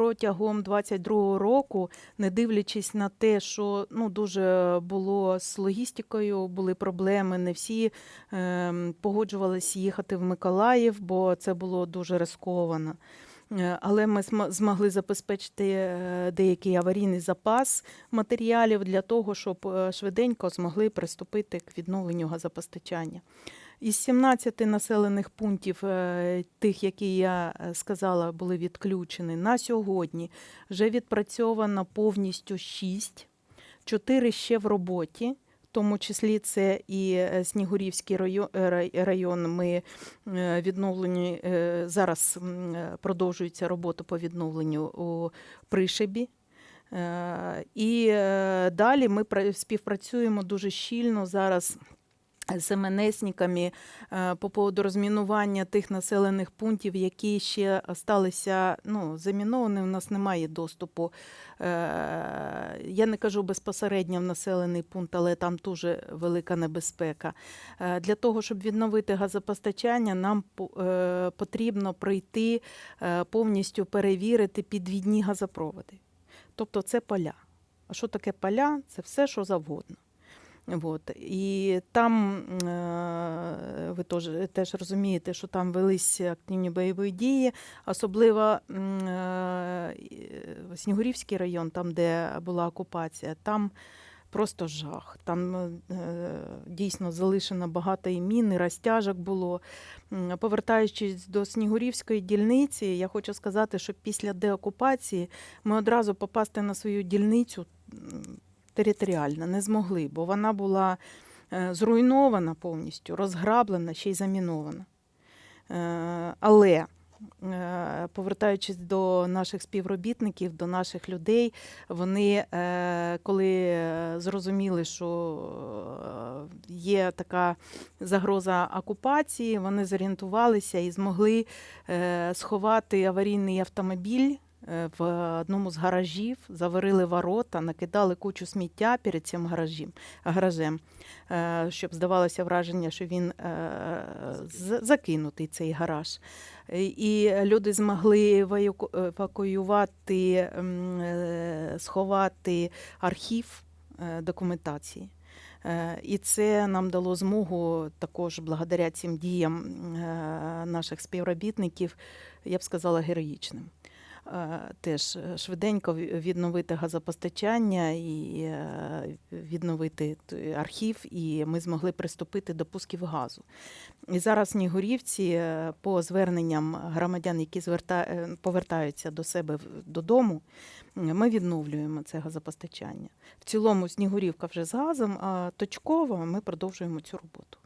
протягом 22-го року, не дивлячись на те, що ну дуже було з логістикою, були проблеми. Не всі е, погоджувалися їхати в Миколаїв, бо це було дуже рисковано. Е, Але ми змогли забезпечити е, деякий аварійний запас матеріалів для того, щоб е, швиденько змогли приступити к відновленню газопостачання. Із 17 населених пунктів, е, тих, які я е, сказала, були відключені, на сьогодні вже відпрацьовано повністю 6, 4 ще в роботі. В тому числі це і е, Снігурівський район, район ми відновлені зараз продовжується робота по відновленню у Пришибі. І далі ми пра- співпрацюємо дуже щільно зараз з МНСниками е, по поводу розмінування тих населених пунктів, які ще сталися ну, заміновані. У нас немає доступу. Е, Я не кажу безпосередньо в населений пункт, але там дуже велика небезпека. Е, Для того, щоб відновити газопостачання, нам потрібно пройти е, повністю перевірити підвідні газопроводи. Тобто це поля. А що таке поля? Це все, що завгодно. От. І там е, ви теж, теж розумієте, що там велись активні бойові дії, особливо е, Снігурівський район, там, де була окупація, там просто жах. Там е, дійсно залишено багато і мін, і розтяжок було. Повертаючись до Снігурівської дільниці, я хочу сказати, що після деокупації ми одразу попасти на свою дільницю м, територіально не змогли, бо вона була е, зруйнована повністю, розграблена, ще й замінована. Е, Але е, повертаючись до наших співробітників, до наших людей, вони, коли зрозуміли, що є така загроза окупації, вони зорієнтувалися і змогли сховати аварійний автомобіль в одному з гаражів, заварили ворота, накидали кучу сміття перед цим гаражем, гаражем, е, щоб здавалося враження, що він е, закинутий цей гараж. Е, І люди змогли еваку- евакуювати, е, сховати архів е, документації. Е, І це нам дало змогу також благодаря цим діям е, наших співробітників, я б сказала, героїчним. Е, Теж е, швиденько відновити газопостачання і е, відновити архів, і ми змогли приступити до пусків газу. І зараз в Снігурівці по зверненням громадян, які повертаються до себе додому, ми відновлюємо це газопостачання. В цілому Снігурівка вже з газом, а точково ми продовжуємо цю роботу.